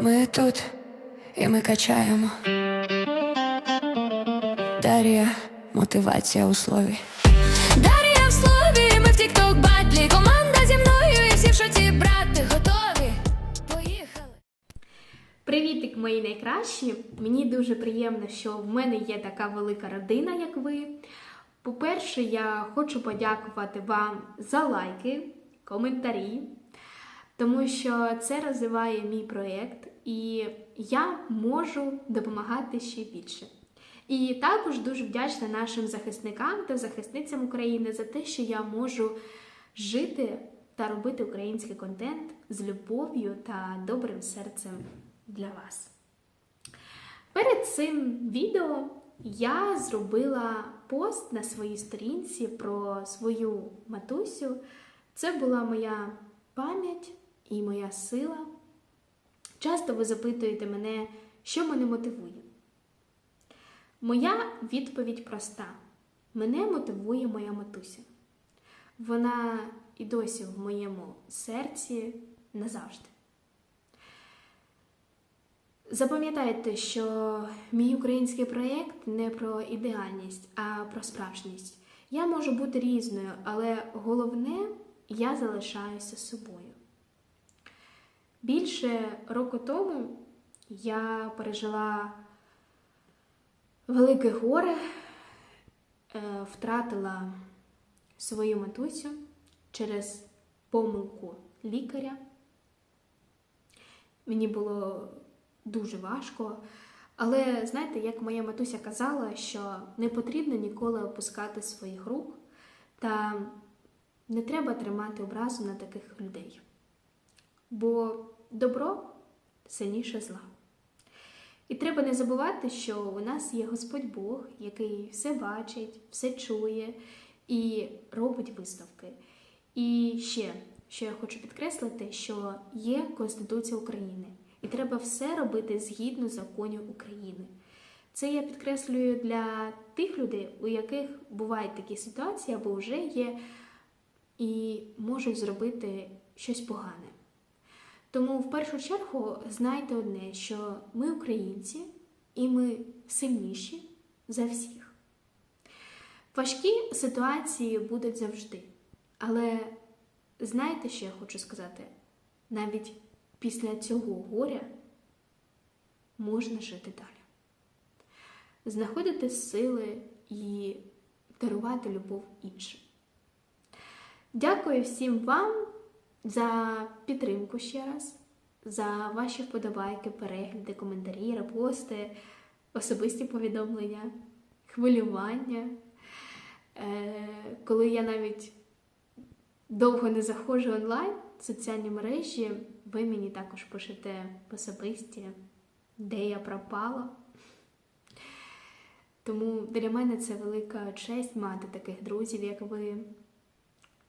Ми тут і ми качаємо. Дар'я, мотивація у слові. Дар'я в слові, ми в тік-ток батлі. Команда зі мною і всі в шоці брати готові. Поїхали. Привітик, мої найкращі! Мені дуже приємно, що в мене є така велика родина, як ви. По-перше, я хочу подякувати вам за лайки, коментарі, тому що це розвиває мій проєкт, і я можу допомагати ще більше. І також дуже вдячна нашим захисникам та захисницям України за те, що я можу жити та робити український контент з любов'ю та добрим серцем для вас. Перед цим відео я зробила пост на своїй сторінці про свою матусю. Це була моя пам'ять і моя сила. Часто ви запитуєте мене, що мене мотивує. Моя відповідь проста: мене мотивує моя матуся. Вона і досі в моєму серці назавжди. Запам'ятайте, що мій український проєкт не про ідеальність, а про справжність. Я можу бути різною, але головне, я залишаюся собою. Більше року тому я пережила велике горе, е, втратила свою матусю через помилку лікаря. Мені було дуже важко. Але знаєте, як моя матуся казала, що не потрібно ніколи опускати своїх рук, та не треба тримати образу на таких людей. Бо добро сильніше зла. І треба не забувати, що у нас є Господь Бог, який все бачить, все чує і робить виставки. І ще, що я хочу підкреслити, що є Конституція України. І треба все робити згідно законів України. Це я підкреслюю для тих людей, у яких бувають такі ситуації або вже є, і можуть зробити щось погане. Тому в першу чергу знайте одне, що ми українці і ми сильніші за всіх. Важкі ситуації будуть завжди. Але знаєте, що я хочу сказати? Навіть після цього горя можна жити далі. Знаходити сили і дарувати любов іншим. Дякую всім вам за підтримку ще раз, за ваші вподобайки, перегляди, коментарі, репости, особисті повідомлення, хвилювання. Е, Коли я навіть довго не заходжу онлайн в соціальні мережі, ви мені також пишете особисті, де я пропала. Тому для мене це велика честь мати таких друзів, як ви.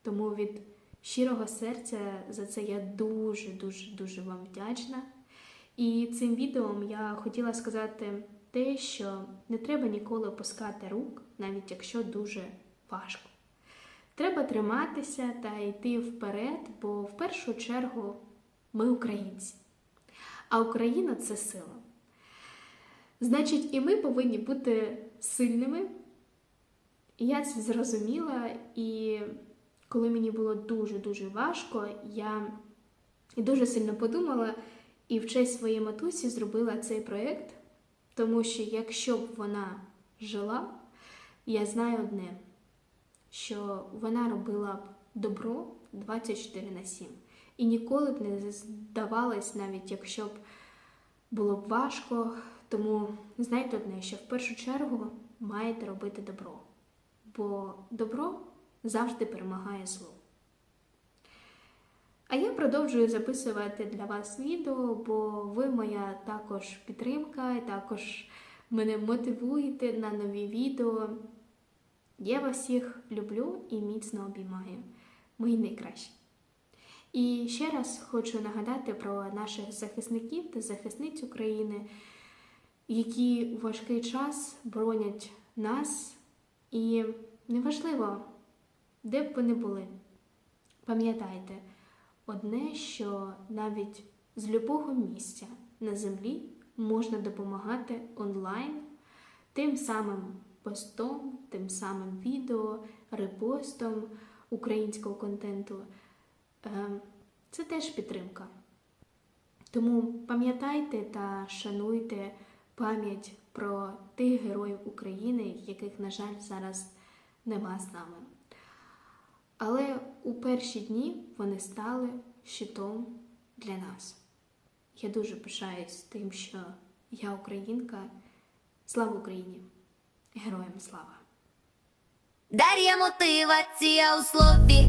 Тому від щирого серця за це я дуже-дуже дуже вам вдячна. І цим відео я хотіла сказати те, що не треба ніколи опускати рук, навіть якщо дуже важко. Треба триматися та йти вперед, бо в першу чергу ми українці. А Україна це сила. Значить, і ми повинні бути сильними. І я це зрозуміла, і коли мені було дуже-дуже важко, я дуже сильно подумала і в честь своєї матусі зробила цей проєкт, тому що якщо б вона жила, я знаю одне, що вона робила б добро 24 на 7. І ніколи б не здавалась, навіть якщо б було б важко. Тому знайте одне, що в першу чергу маєте робити добро. Бо добро завжди перемагає зло. А я продовжую записувати для вас відео, бо ви моя також підтримка, і також мене мотивуєте на нові відео. Я вас всіх люблю і міцно обіймаю. Мої найкращі. І ще раз хочу нагадати про наших захисників та захисниць України, які у важкий час бронять нас. І неважливо, де б ви не були. Пам'ятайте одне, що навіть з любого місця на землі можна допомагати онлайн тим самим постом, тим самим відео, репостом українського контенту. Е, Це теж підтримка. Тому пам'ятайте та шануйте пам'ять про тих героїв України, яких, на жаль, зараз нема з нами. Але у перші дні вони стали щитом для нас. Я дуже пишаюсь тим, що я українка. Слава Україні! Героям слава! Дар'я мотивація у слові.